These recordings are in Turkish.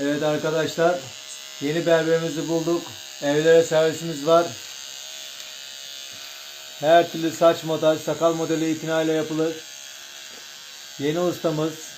Evet arkadaşlar yeni berberimizi bulduk. Evlere servisimiz var. Her türlü saç model, sakal modeli itinayla yapılır. Yeni ustamız.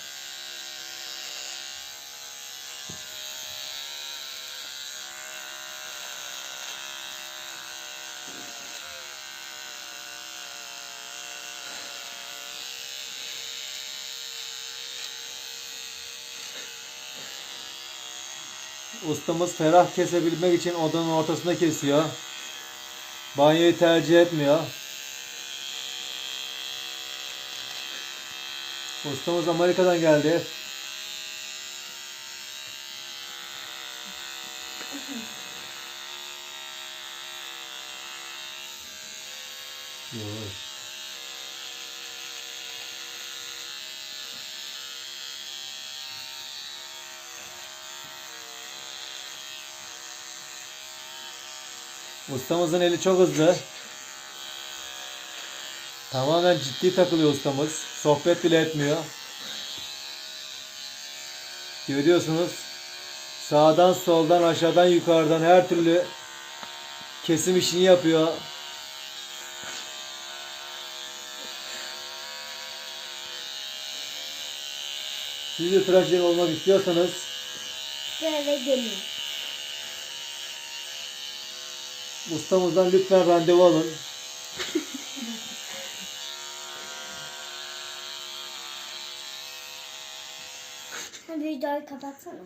Ustamız ferah kesebilmek için odanın ortasında kesiyor. Banyoyu tercih etmiyor. Ustamız Amerika'dan geldi. Yavaş. Ustamızın eli çok hızlı. Tamamen ciddi takılıyor ustamız. Sohbet bile etmiyor. Görüyorsunuz. Sağdan soldan aşağıdan yukarıdan her türlü kesim işini yapıyor. Siz de olmak istiyorsanız Böyle gelin. Ustamızdan lütfen randevu alın. Hadi videoyu kapatsana.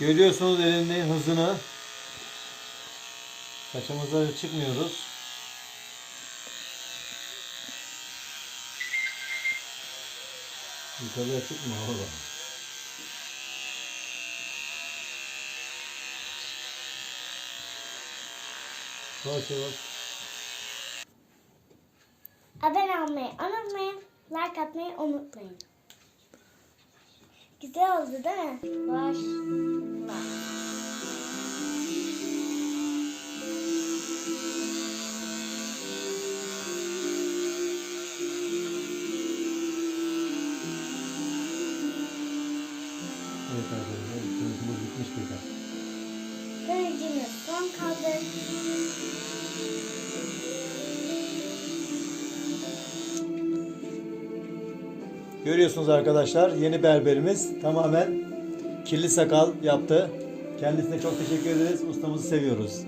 Görüyorsunuz elinin hızını. Saçımıza çıkmıyoruz. Yukarıya çıkma oğlum. Yavaş yavaş. Abone olmayı unutmayın. Like atmayı unutmayın. Güzel oldu değil mi? Baş. Evet arkadaşlar, tanıtımız bitmiş bir Kırıcımız son kaldı. Görüyorsunuz arkadaşlar yeni berberimiz tamamen kirli sakal yaptı. Kendisine çok teşekkür ederiz. Ustamızı seviyoruz.